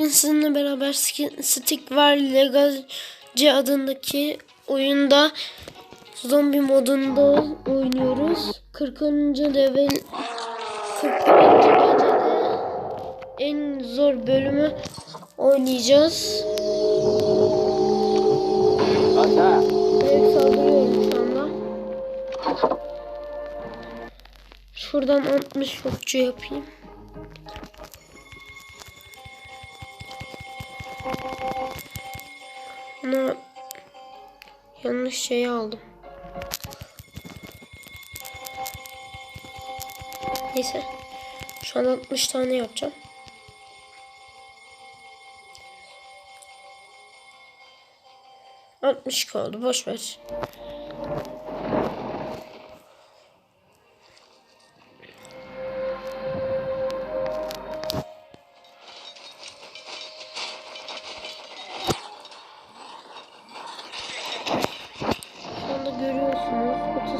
Sizinle beraber Stick var Legacy adındaki oyunda zombi modunda oynuyoruz. 40. level 41. gecede en zor bölümü oynayacağız. Evet saldırıyorum şu anda. Şuradan 60 okçu yapayım. Ama yanlış şeyi aldım. Neyse. Şu an 60 tane yapacağım. Altmış kaldı. Boş ver.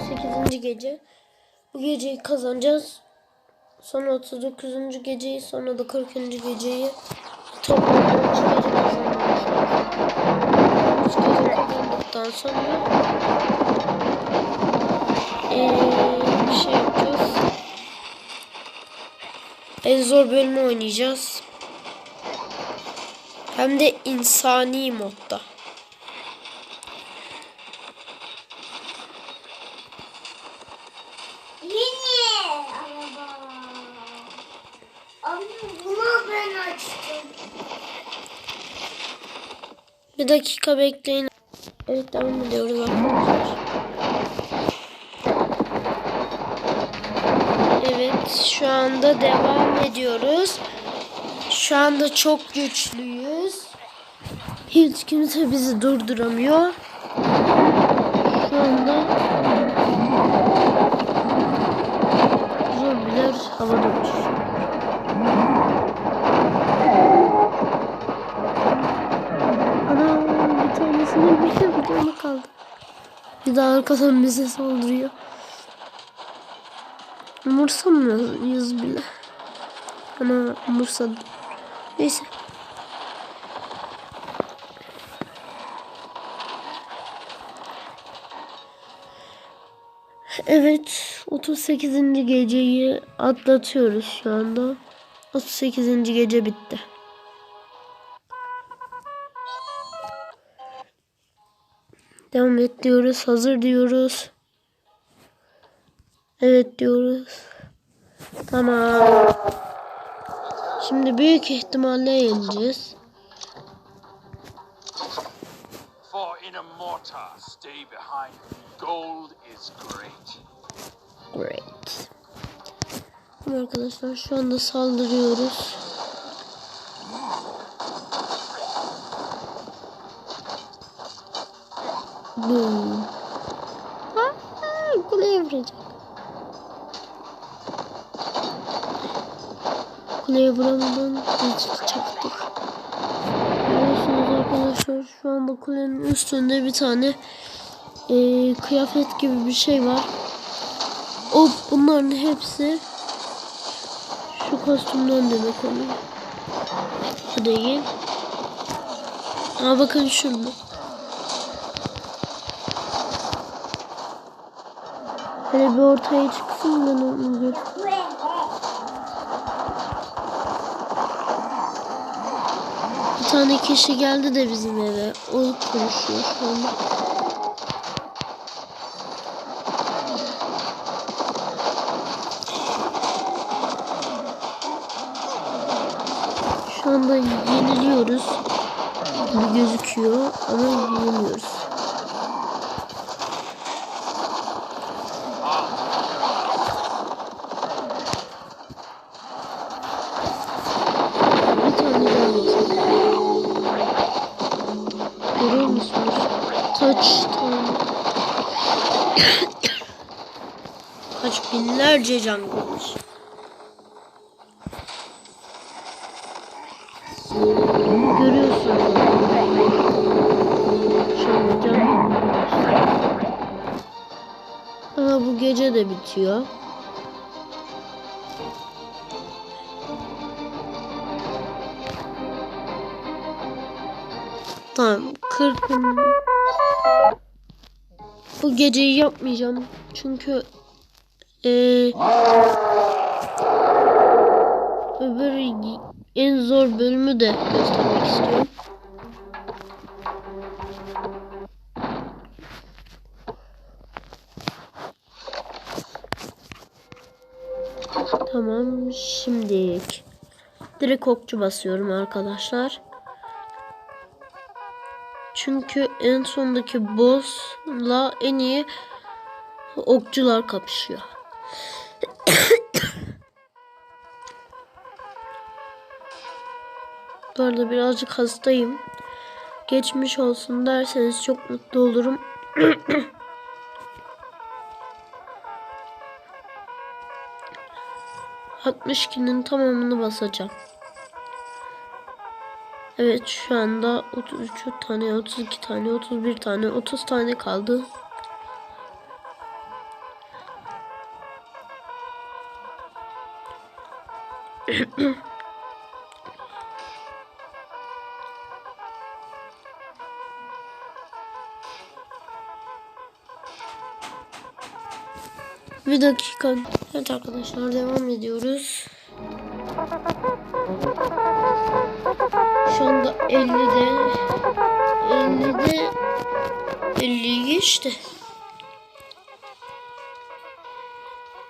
8. gece. Bu geceyi kazanacağız. Sonra 39. geceyi, sonra da 40. geceyi toplamda 3 gece kazanacağız. 3 gece kazandıktan sonra ee, bir şey yapacağız. En zor bölümü oynayacağız. Hem de insani modda. Ben açtım. Bir dakika bekleyin. Evet devam ediyoruz arkadaşlar. Evet şu anda devam ediyoruz. Şu anda çok güçlüyüz. Hiç kimse bizi durduramıyor. Şu anda zombiler havada uçuşuyor. Bir daha arkadan bize saldırıyor. Umursamıyoruz bile. Ana umursadı. Neyse. Evet 38. geceyi atlatıyoruz şu anda. 38. gece bitti. Devam et diyoruz. Hazır diyoruz. Evet diyoruz. Tamam. Şimdi büyük ihtimalle yeneceğiz. For in a mortar, stay behind. Gold is great. Arkadaşlar şu anda saldırıyoruz. Boom. Aa, kuleye vuracak. Kuleye vuramadan hiç çaktık. Görüyorsunuz arkadaşlar şu anda kulenin üstünde bir tane eee, kıyafet gibi bir şey var. O bunların hepsi şu kostümden demek oluyor. Bu değil. Aa bakın şurada. Hele bir ortaya çıksın ben onu gör. Bir tane kişi geldi de bizim eve. O konuşuyor şu anda. Şu anda yeniliyoruz gibi gözüküyor ama yeniliyoruz. Kaç tane? Kaç binlerce can kalmış. Görüyorsunuz. Şöyle can. Aha bu gece de bitiyor. Tamam 40 Bu geceyi yapmayacağım. Çünkü eee öbür en zor bölümü de göstermek istiyorum. Tamam şimdi direkt okçu basıyorum arkadaşlar. Çünkü en sondaki boss'la en iyi okçular kapışıyor. Bu arada birazcık hastayım. Geçmiş olsun derseniz çok mutlu olurum. ...62'nin tamamını basacağım. Evet şu anda 33 tane, 32 tane, 31 tane, 30 tane kaldı. Bir dakika. Evet arkadaşlar devam ediyoruz. Şu anda 50'de 50'de 50'yi geçti.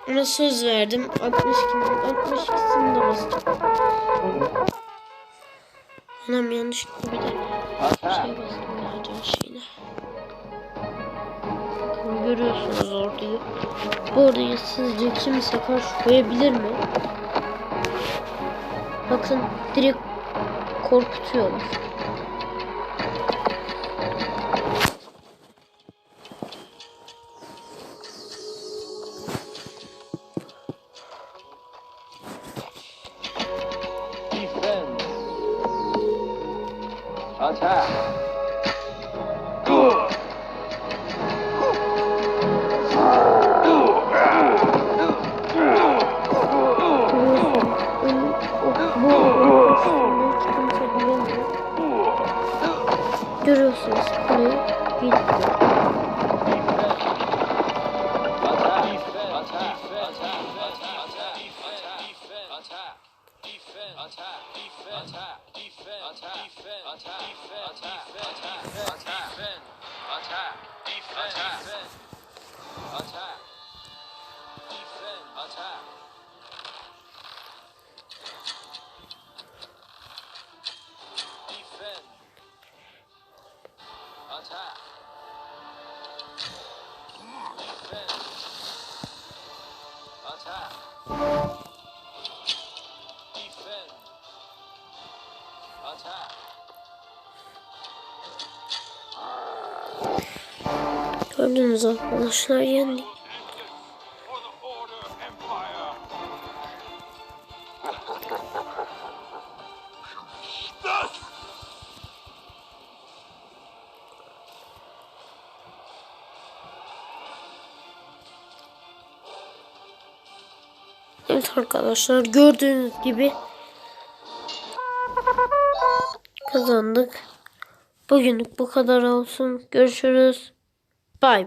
Ona söz verdim. 62'nin 62'sini de basacağım. Anam yanlışlıkla bir de şey bastım ya şeyine. Görüyorsunuz orduyu. Bu orduyu sizce kimse karşı koyabilir mi? Bakın direkt korkutuyorlar. Attack. Good. Oh. Görüyorsunuz kuleyi. Bir Attack! Gördünüz arkadaşlar yendik. Evet arkadaşlar gördüğünüz gibi kazandık. Bugünlük bu kadar olsun. Görüşürüz. Bye.